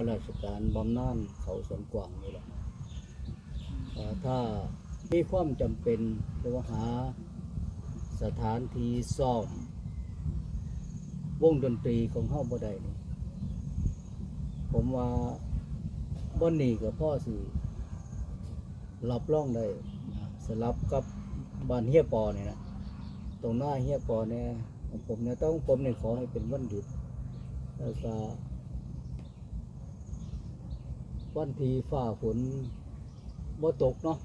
ข้าราชการบำนาญเขาสวนกวางนี่แหละถ้ามีความจำเป็นหรือว่าหาสถานที่ซ่อม วงดนตรีของเฮาบ่ได้นี่ผมว่าบ่หนีกับพ่อสิรับรองได้สลับกับบ้านเฮียปอเนี่ยนะตรงหน้าเฮียปอเนี่ยผมเนี่ยต้องผมเนี่ยขอให้เป็นวันหยุดแล้วก็ วันที่ฟ้าฝนบ่ตกเนาะ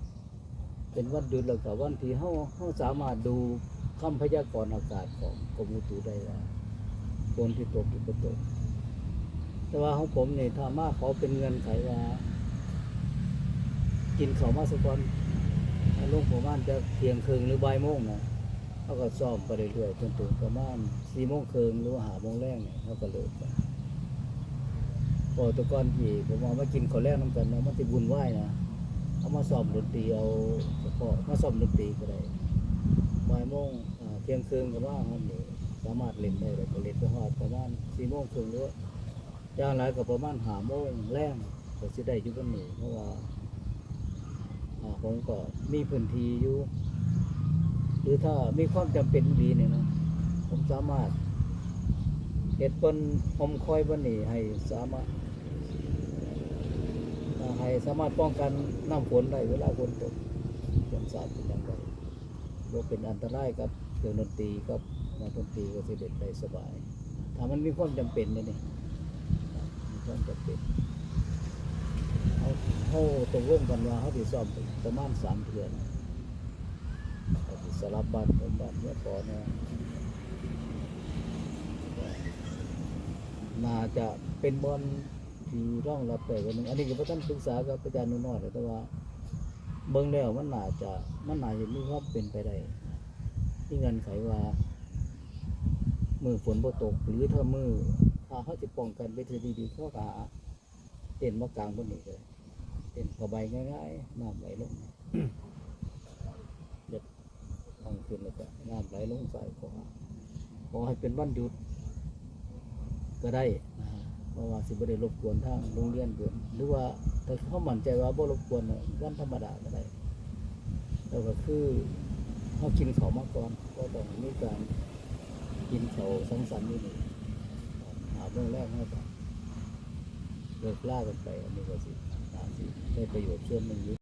เป็นวันหยุดแล้วก็วันที่เฮาเฮาสามารถดูคำพยากรณ์อากาศของกรมอุตุได้ว่าฝนที่ตกอยู่ก็ตก แต่ว่าของผมเนี่ยถ้ามาขาเป็นเงินไขว่า กินข้าวมาสักวันลงประมาณจะเที่ยงคืนหรือบ่ายโมงนะเขาก็ซ่อมไปเรื่อยๆจนถึงประมาณสี่โมงคืนหรือว่าหาโมงแรกเนี่ยเขาก็เลิกกัน พอตะกอนที่ผมเอามากินข้าวแรกน้ำกันเนาะมันจะบุญไหวนะเอามาซ่อมดนตรีเอาเฉพาะมาซ่อมดนตรีก็ได้บ่ายโมงเที่ยงคืนก็ว่ามันนี่สามารถเล่นได้เลยก็เล่นไปฮอดประมาณสี่โมงครึ่งหรือว่าอย่างไรก็ประมาณหาโมงแรงก็สิได้อยู่กันหนึ่งเพราะว่าผมก็มีพื้นที่อยู่หรือถ้ามีความจำเป็นดีเนี่ยนะผมสามารถเฮ็ดเป็นอมคอยบันนี้ให้สามารถ ให้สามารถป้องกันน้ำฝนได้เวลาฝนตกฝนสาดเป็นอย่างไรบ่เป็นอันตรายกับเครื่องดนตรีกับนักดนตรีก็สิเด็ดได้สบายถ้ามันมีความจำเป็นเนี่ยนี่มีความจำเป็นเขาเขาตกลงกันว่าเขาที่ซ่อมประมาณสามเดือนเขาสิสลับบ้านผมบ้านเนี่ยพอเนี่ยน่าจะเป็นบอล ที่ร่องรับแต่วันหนึ่งอันนี้ก็บ่ต้องปรึกษากับอาจารย์นุ่นน้อยแต่ว่าเบิ่งแล้วมันน่าจะมันน่าจะมีความเป็นไปได้ที่เงินไขว่ามือฝนบ่ตก หรือถ้ามือถ้าเขาจะป้องกันไปทีดีๆเขาก็หาเต้นมากลางบนนี้เลยเต้นผ้าใบง่ายๆน้ำไหลลงเด็ดทางขึ้นแล้วก็น้ำไหลลงใส่ขอขอให้เป็นวันหยุด ก็ได้นะ เพราะว่าสิบ่ได้รบกวนทางโรงเรียนเกินหรือว่าถ้าเขามั่นใจว่าบ่รบกวนน่ะวันธรรมดาก็ได้แล้วก็คือเขากินข้ามาก่อนก็ต้องมีการกินเขาสังสรรค์นี่นี่หาเรื่องแรกให้ก่อนเลิกล่ากันไปอันนี้ก็สิสามสิได้ประโยชน์ส่วนหนึ่งอะ